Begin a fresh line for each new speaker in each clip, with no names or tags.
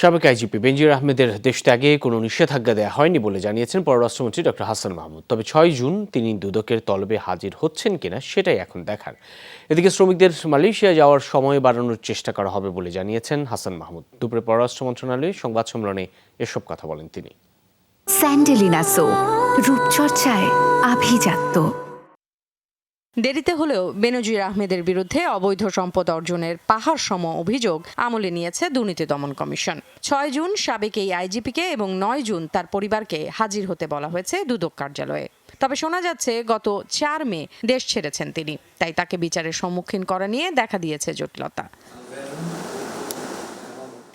সাবেক আইজিপি বেনজির আহমেদের দেশ ত্যাগে কোনো নিষেধাজ্ঞা দেওয়া হয়নি বলে জানিয়েছেন পররাষ্ট্রমন্ত্রী ডক্টর হাসান মাহমুদ। তবে ছয় জুন তিনি দুদকের তলবে হাজির হচ্ছেন কিনা সেটাই এখন দেখার। এদিকে শ্রমিকদের মালয়েশিয়া যাওয়ার সময় বাড়ানোর চেষ্টা করা হবে বলে জানিয়েছেন হাসান মাহমুদ। দুপুরে পররাষ্ট্র মন্ত্রণালয়ে সংবাদ সম্মেলনে এসব কথা বলেন তিনি।
স্যান্ডেলিনা রূপচর্চায় আভিজাত্য।
দেরিতে হলেও বেনজির আহমেদের বিরুদ্ধে অবৈধ সম্পদ অর্জনের পাহাড় সম অভিযোগ আমলে নিয়েছে দুর্নীতি দমন কমিশন। ছয় জুন সাবেক এই আইজিপিকে এবং নয় জুন তার পরিবারকে হাজির হতে বলা হয়েছে দুদক কার্যালয়ে। তবে শোনা যাচ্ছে, গত চার মে দেশ ছেড়েছেন তিনি, তাই তাকে বিচারের সম্মুখীন করা নিয়ে দেখা দিয়েছে জটিলতা।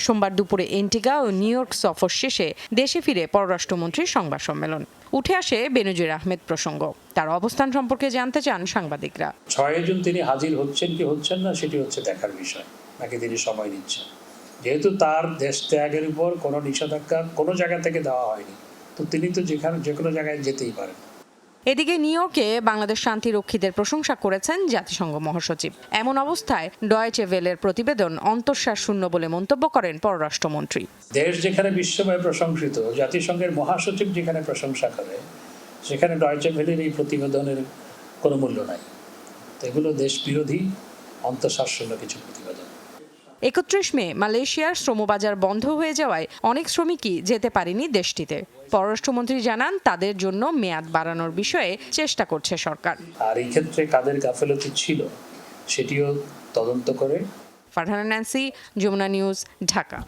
সোমবার দুপুরে এন্টিগা ও নিউ ইয়র্ক সফর শেষে দেশে ফিরে পররাষ্ট্রমন্ত্রীর সংবাদ সম্মেলন। উঠে আসে বেনজির আহমেদ প্রসঙ্গ। তার অবস্থান সম্পর্কে জানতে চান সাংবাদিকরা।
ছয় জুন তিনি হাজির হচ্ছেন কি হচ্ছেন না, সেটি হচ্ছে দেখার বিষয়। নাকি তিনি সময় দিচ্ছেন? যেহেতু তার দেশ ত্যাগের উপর কোনো নিষেধাজ্ঞা কোনো জায়গা থেকে দেওয়া হয়নি, তো তিনি তো যেখানে যে কোনো জায়গায় যেতেই পারেন।
এদিকে নিউ বাংলাদেশ শান্তিরক্ষীদের প্রশংসা করেছেন জাতিসংঘ মহাসচিব। এমন অবস্থায় ডয়েচে ভেলের প্রতিবেদন অন্তঃশ্বাস শূন্য বলে মন্তব্য করেন পররাষ্ট্রমন্ত্রী।
দেশ যেখানে বিশ্বময় প্রশংসিত, জাতিসংঘের মহাসচিব যেখানে প্রশংসা করে, সেখানে ডয়চে ভেলির এই প্রতিবেদনের কোনো মূল্য নাই। তো এগুলো দেশ বিরোধী অন্তঃশাসন্য কিছু প্রতিবেদন।
একত্রিশ মে মালয়েশিয়ার শ্রমবাজার বন্ধ হয়ে যাওয়ায় অনেক শ্রমিকই যেতে পারেনি দেশটিতে। পররাষ্ট্রমন্ত্রী জানান তাদের জন্য মেয়াদ বাড়ানোর বিষয়ে চেষ্টা করছে সরকার।
আর এই ক্ষেত্রে কাদের গাফেলতি ছিল সেটিও তদন্ত করে
ফারহানা ন্যান্সি যমুনা নিউজ ঢাকা।